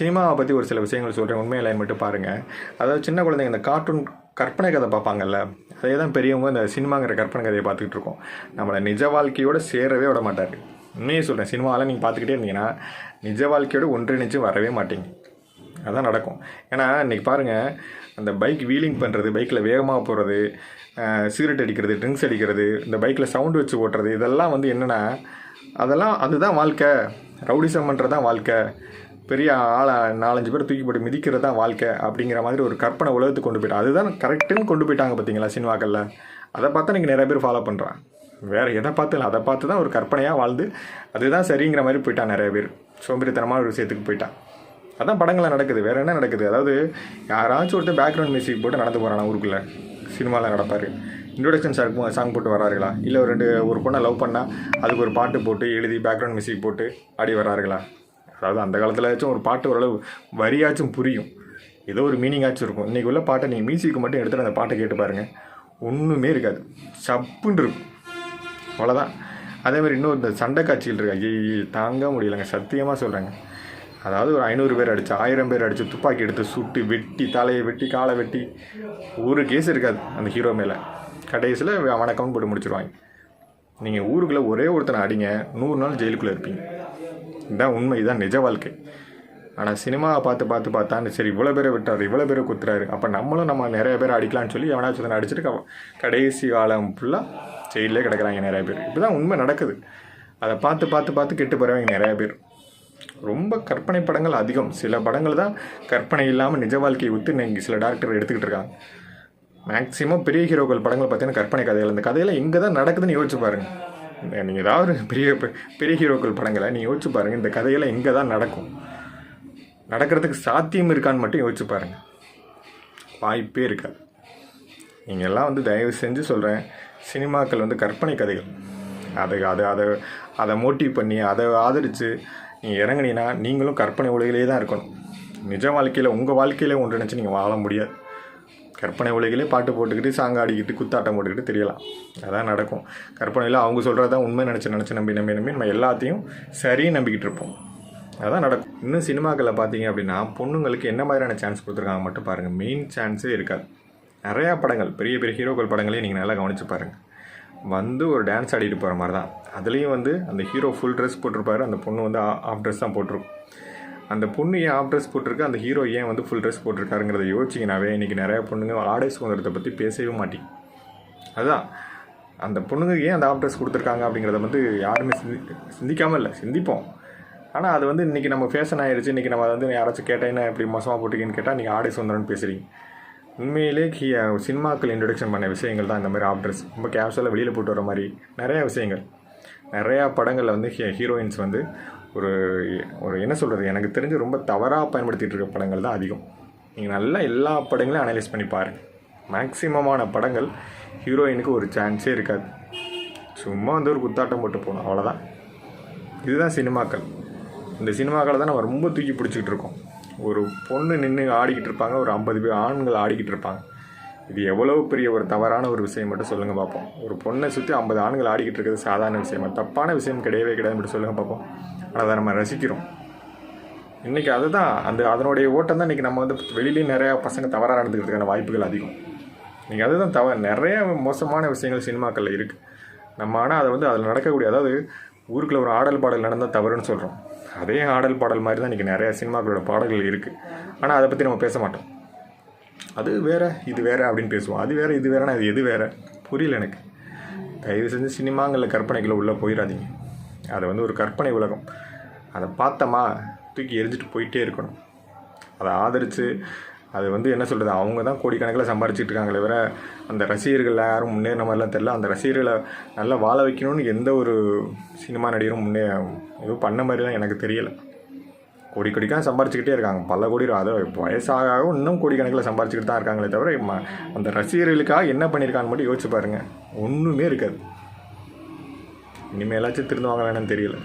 சினிமாவை பற்றி ஒரு சில விஷயங்கள் சொல்கிறேன் உண்மையில மட்டும் பாருங்கள் அதாவது சின்ன குழந்தைங்க இந்த கார்ட்டூன் கற்பனை கதை பார்ப்பாங்கல்ல அதே தான் பெரியவங்க இந்த சினிமாங்கிற கற்பனை கதையை பார்த்துக்கிட்டு இருக்கோம். நம்மளை நிஜ வாழ்க்கையோடு சேரவே விட மாட்டார். உண்மையே சொல்கிறேன் சினிமாவில் நீங்கள் பார்த்துக்கிட்டே இருந்தீங்கன்னா நிஜ வாழ்க்கையோடு ஒன்றிணைச்சு வரவே மாட்டீங்க. அதான் நடக்கும். ஏன்னா இன்றைக்கி பாருங்கள் அந்த பைக் வீலிங் பண்ணுறது பைக்கில் வேகமாக போகிறது சிகரெட் அடிக்கிறது ட்ரிங்க்ஸ் அடிக்கிறது இந்த பைக்கில் சவுண்டு வச்சு ஓட்டுறது இதெல்லாம் வந்து என்னென்னா அதெல்லாம் அதுதான் வாழ்க்கை. ரவுடிசம் பண்ணுறது தான் வாழ்க்கை. பெரிய ஆளை நாலஞ்சு பேர் தூக்கி போட்டு மிதிக்கிறது தான் வாழ்க்கை அப்படிங்கிற மாதிரி ஒரு கற்பனை உலகத்துக்கு கொண்டு போயிட்டா. அதுதான் கரெக்டுன்னு கொண்டு போயிட்டாங்க பார்த்தீங்களா சினிமாக்களில்? அதை பார்த்தா நீங்கள் நிறைய பேர் ஃபாலோ பண்ணுறான் வேறு எதை பார்த்து இல்லை அதை பார்த்து தான் ஒரு கற்பனையாக வாழ்ந்து அதுதான் சரிங்கிற மாதிரி போயிட்டான் நிறைய பேர். சோம்பேறித்தனமான ஒரு விஷயத்துக்கு போயிட்டான் அதான் படங்களில் நடக்குது. வேறு என்ன நடக்குது? அதாவது யாராச்சும் ஒருத்தர் பேக்ரவுண்ட் மியூசிக் போட்டு நடந்து போகிறானா ஊருக்குள்ளே? சினிமாவில் நடப்பார். இன்ட்ரொடக்ஷன் சாங் சாங் போட்டு வராருங்களா? இல்லை ஒரு ரெண்டு ஒரு பொண்ணை லவ் பண்ணால் அதுக்கு ஒரு பாட்டு போட்டு எழுதி பேக்ரவுண்ட் மியூசிக் போட்டு ஆடி வராருங்களா அதாவது அந்த காலத்துலயாச்சும் ஒரு பாட்டு ஓரளவு வரியாச்சும் புரியும். ஏதோ ஒரு மீனிங்காச்சும் இருக்கும். இன்றைக்கி உள்ள பாட்டை நீங்கள் மியூசிக்கு மட்டும் எடுத்துகிட்டு அந்த பாட்டை கேட்டு பாருங்கள் ஒன்றுமே இருக்காது. சப்புன்னு இருக்கும். அவ்வளோதான் அதே மாதிரி இன்னும் இந்த சண்டை காட்சிகள் இருக்கு. ஐயே தாங்க முடியலைங்க. சத்தியமாக சொல்கிறேங்க அதாவது ஒரு ஐநூறு பேர் அடிச்சு ஆயிரம் பேர் அடித்து துப்பாக்கி எடுத்து சுட்டு வெட்டி தலையை வெட்டி காலை வெட்டி ஒரு கேஸ் இருக்காது அந்த ஹீரோ மேலே. கடைசியில் வணக்கம்னு போட்டு முடிச்சிருவாங்க. நீங்கள் ஊருக்குள்ளே ஒரே ஒருத்தனை அடிங்க. நூறு நாள் ஜெயிலுக்குள்ளே இருப்பீங்க. இதுதான் உண்மை இதுதான் நிஜ வாழ்க்கை. ஆனால் சினிமாவை பார்த்து பார்த்து பார்த்தான்னு சரி இவ்வளோ பேரை விட்டார் இவ்வளோ பேரை குத்துறாரு அப்போ நம்மளும் நம்ம நிறைய பேர் அடிக்கலாம்னு சொல்லி எவனாச்சும் ஒருத்தனை அடிச்சுட்டு கடைசி காலம் ஃபுல்லாக ஜெயிலே கிடக்குறாங்க நிறைய பேர். இப்போ தான் உண்மை நடக்குது. அதை பார்த்து பார்த்து பார்த்து கெட்டு போகிறவங்க நிறைய பேர். ரொம்ப கற்பனை படங்கள் அதிகம். சில படங்கள் தான் கற்பனை இல்லாமல் நிஜ வாழ்க்கையை ஒத்து நீங்கள் சில டேரக்டர் எடுத்துக்கிட்டு இருக்காங்க. மேக்ஸிமம் பெரிய ஹீரோக்கள் படங்கள் பார்த்தீங்கன்னா கற்பனை கதைகள். இந்த கதையெல்லாம் இங்கே தான் நடக்குதுன்னு யோசிச்சு பாருங்கள் நீங்கள் ஏதாவது ஒரு பெரிய பெரிய ஹீரோக்கள் படங்களை நீங்கள் யோசிச்சு பாருங்கள் இந்த கதையெல்லாம் எங்கே தான் நடக்கும். நடக்கிறதுக்கு சாத்தியம் இருக்கான்னு மட்டும் யோசிச்சு பாருங்கள் வாய்ப்பே இருக்காது. நீங்கள் எல்லாம் வந்து தயவு செஞ்சு சொல்கிறேன் சினிமாக்கள் வந்து கற்பனை கதைகள். அதை அதை அதை அதை மோட்டிவ் பண்ணி அதை ஆதரித்து நீங்கள் இறங்குனீங்கன்னா நீங்களும் கற்பனை உலகிலே தான் இருக்கணும். நிஜ வாழ்க்கையில் உங்கள் வாழ்க்கையில் ஒன்று நினச்சி நீங்கள் வாழ முடியாது. கற்பனை உலகிலே பாட்டு போட்டுக்கிட்டு சாங் ஆடிக்கிட்டு குத்தாட்டம் போட்டுக்கிட்டு தெரியலாம். அதான் நடக்கும். கற்பனையில் அவங்க சொல்கிறது தான் உண்மை நினச்சி நினச்சி நம்பி நம்பி நம்பி நம்ம எல்லாத்தையும் சரின்னு நம்பிக்கிட்டு இருப்போம். அதான் நடக்கும். இன்னும் சினிமாக்களில் பார்த்தீங்க அப்படின்னா பொண்ணுங்களுக்கு என்ன மாதிரியான சான்ஸ் கொடுத்துருக்காங்க மட்டும் பாருங்கள் மெயின் சான்ஸே இருக்காது. நிறையா படங்கள் பெரிய பெரிய ஹீரோக்கள் படங்களையும் நீங்கள் நல்லா கவனிச்சு பாருங்கள் வந்து ஒரு டான்ஸ் ஆடிட்டு போகிற மாதிரி தான் அதுலேயும் வந்து அந்த ஹீரோ ஃபுல் ட்ரெஸ் போட்டிருப்பாரு. அந்த பொண்ணு வந்து ஆஃப் ட்ரெஸ் தான் போட்டிருக்கும். அந்த பொண்ணு ஏன் ஆஃப் ட்ரெஸ் போட்டிருக்கு? அந்த ஹீரோ ஏன் வந்து ஃபுல் ட்ரெஸ் போட்டிருக்காருங்கிறத யோசிச்சிங்கனாவே இன்றைக்கி நிறையா பொண்ணுங்க ஆடை சுதந்திரத்தை பற்றி பேசவே மாட்டேங்க. அதுதான் அந்த பொண்ணுங்க ஏன் அந்த ஆஃப் ட்ரெஸ் கொடுத்துருக்காங்க அப்படிங்கிறத வந்து யாருமே சிந்தி சிந்திக்காமல் இல்லை சிந்திப்போம். ஆனால் அது வந்து இன்றைக்கி நம்ம ஃபேஷன் ஆயிடுச்சு இன்றைக்கி நம்ம அதை வந்து யாராச்சும் கேட்டேன்னா எப்படி மோசமாக போட்டிருக்கீங்கன்னு கேட்டால் நீங்கள் ஆடை சுதந்திரம்னு பேசுகிறீங்க உண்மையிலே கி சினிமாக்கள் இன்ட்ரடக்ஷன் பண்ண விஷயங்கள் தான் இந்த மாதிரி ஆஃப் ட்ரெஸ் ரொம்ப கேஷுவலாக வெளியில் போட்டு வர மாதிரி நிறையா விஷயங்கள். நிறையா படங்களில் வந்து ஹீ ஹீரோயின்ஸ் வந்து ஒரு ஒரு என்ன சொல்கிறது எனக்கு தெரிஞ்சு ரொம்ப தவறாக பயன்படுத்திகிட்டு இருக்க படங்கள் தான் அதிகம். நீங்கள் நல்லா எல்லா படங்களையும் அனலைஸ் பண்ணி பாருங்கள் மேக்சிமமான படங்கள் ஹீரோயினுக்கு ஒரு சான்ஸே இருக்காது. சும்மா வந்து ஒரு குத்தாட்டம் போட்டு போகணும் அவ்வளோதான் இதுதான் சினிமாக்கள். இந்த சினிமாக்களை தான் நம்ம ரொம்ப தூக்கி பிடிச்சிக்கிட்டு இருக்கோம். ஒரு பொண்ணு நின்று ஆடிக்கிட்டு இருப்பாங்க ஒரு ஐம்பது பேர் ஆண்கள் ஆடிக்கிட்டு இருப்பாங்க. இது எவ்வளோ பெரிய ஒரு தவறான ஒரு விஷயம் மட்டும் சொல்லுங்கள் பார்ப்போம் ஒரு பொண்ணை சுற்றி ஐம்பது ஆண்கள் ஆடிக்கிட்டு இருக்கிறது சாதாரண விஷயமா? தப்பான விஷயம் கிடையவே கிடையாது மட்டும் சொல்லுங்கள் பார்ப்போம் ஆனால் அதை நம்ம ரசிக்கிறோம். இன்றைக்கி அதுதான். அந்த அதனுடைய ஓட்டம் தான் இன்றைக்கி நம்ம வந்து வெளியிலேயும் நிறையா பசங்க தவறாக நடந்துக்கிறதுக்கான வாய்ப்புகள் அதிகம். இன்றைக்கி அதுதான் தவ நிறைய மோசமான விஷயங்கள் சினிமாக்களில் இருக்குது நம்ம ஆனால் அதை வந்து அதில் நடக்கக்கூடிய அதாவது ஊருக்குள்ள ஒரு ஆடல் பாடல் நடந்தால் தவறுன்னு சொல்கிறோம் அதே ஆடல் பாடல் மாதிரி தான் இன்றைக்கி நிறையா சினிமாக்களோட பாடல்கள் இருக்குது ஆனால் அதை பற்றி நம்ம பேச மாட்டோம். அது வேறு இது வேறு அப்படின்னு பேசுவோம். அது வேறு இது வேறனா அது எது வேறு? புரியல எனக்கு. தயவு செஞ்சு சினிமாங்களில் கற்பனைக்குள்ளே உள்ளே போயிடாதீங்க அது வந்து ஒரு கற்பனை உலகம். அதை பார்த்தோமா தூக்கி எரிஞ்சிட்டு போயிட்டே இருக்கணும். அதை ஆதரித்து அது வந்து என்ன சொல்கிறது அவங்க தான் கோடிக்கணக்கில் சம்பாரிச்சிட்டு இருக்காங்களே தவிர அந்த ரசிகர்கள் யாரும் முன்னேறின மாதிரிலாம் தெரில அந்த ரசிகர்களை நல்லா வாழ வைக்கணும்னு எந்த ஒரு சினிமா நடிகரும் முன்னே எதுவும் பண்ண மாதிரிலாம் எனக்கு தெரியலை. கோடி கோடிக்காக சம்பாரிச்சுக்கிட்டே இருக்காங்க. பல கோடி அதை வயசாக ஆக இன்னும் கோடிக்கணக்கில் சம்பாரிச்சுக்கிட்டு தான் இருக்காங்களே தவிர ம- அந்த ரசிகர்களுக்காக என்ன பண்ணியிருக்கான்னு மட்டும் யோசிச்சு பாருங்கள் ஒன்றுமே இருக்காது. இனிமேலாச்சும் திருந்துவாங்க வேணும்னு தெரியல.